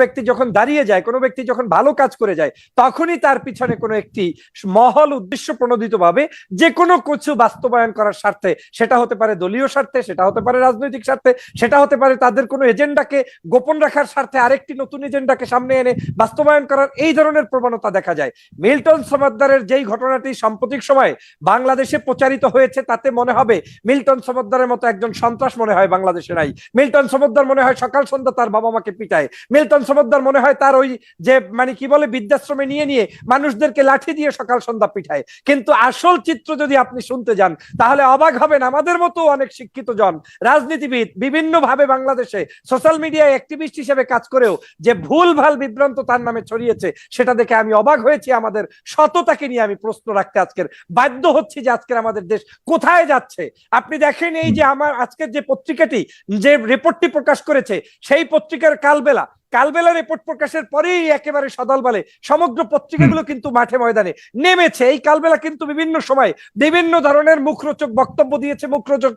ব্যক্তি যখন দাঁড়িয়ে যায়, কোনো ব্যক্তি যখন ভালো কাজ করে যায়, তখনই তার পিছনে কোনো একটি মহল উদ্দেশ্য প্রণোদিত ভাবে যে কোনো কিছু বাস্তবায়ন করার স্বার্থে, সেটা হতে পারে দলীয় স্বার্থে, সেটা হতে পারে রাজনৈতিক স্বার্থে, সেটা হতে পারে তাদের কোনো এজেন্ডাকে গোপন রাখার স্বার্থে আরেকটি নতুন এজেন্ডাকে সামনে এনে বাস্তবায়ন করার এই ধরনের প্রবণতা দেখা যায়। মিল্টন সমাদ্দারের যেই ঘটনাটি সাম্প্রতিক সময়ে বাংলাদেশে প্রচারিত হয়েছে, তাতে মনে হবে মিল্টন সমাদ্দারের মতো একজন সন্ত্রাস মনে হয় বাংলাদেশে নাই। মিল্টন সমাদ্দার মনে হয় সকাল সন্ধ্যা তার বাবা মাকে পিটায়। মিল্টন সমাদ্দার মনে হয় তার ওই যে মানে কি বলে, বৃদ্ধাশ্রমে নিয়ে নিয়ে মানুষদেরকে লাঠি দিয়ে সকাল সন্ধ্যা পিঠায়। কিন্তু আসল চিত্র যদি আপনি শুনতে যান, তাহলে অবাক হবেন আমাদের মতো অনেক শিক্ষিত জন, রাজনীতিবিদ বিভিন্ন ভাবে বাংলাদেশে সোশ্যাল মিডিয়ায় অ্যাক্টিভিস্ট হিসেবে কাজ করেও যে ভুল ভালো বিভ্রান্ত তার নামে ছড়িয়েছে, সেটা দেখে আমি অবাক হয়েছি আমাদের সততাকে নিয়ে আমি প্রশ্ন রাখতে আজকের, বাধ্য হচ্ছি যে আজকের আমাদের দেশ কোথায় যাচ্ছে। আপনি দেখেন এই যে আমার আজকের যে পত্রিকাটি, যে রিপোর্টটি প্রকাশ করেছে, সেই পত্রিকার কালবেলা কালবেলা রিপোর্ট প্রকাশের পরেই একেবারে সদল বলে। সমগ্র পত্রিকাগুলো কিন্তু মাঠে ময়দানে নেমেছে। এই কালবেলা কিন্তু বিভিন্ন সময় বিভিন্ন ধরনের মুখরোচক বক্তব্য দিয়েছে মুখরোচক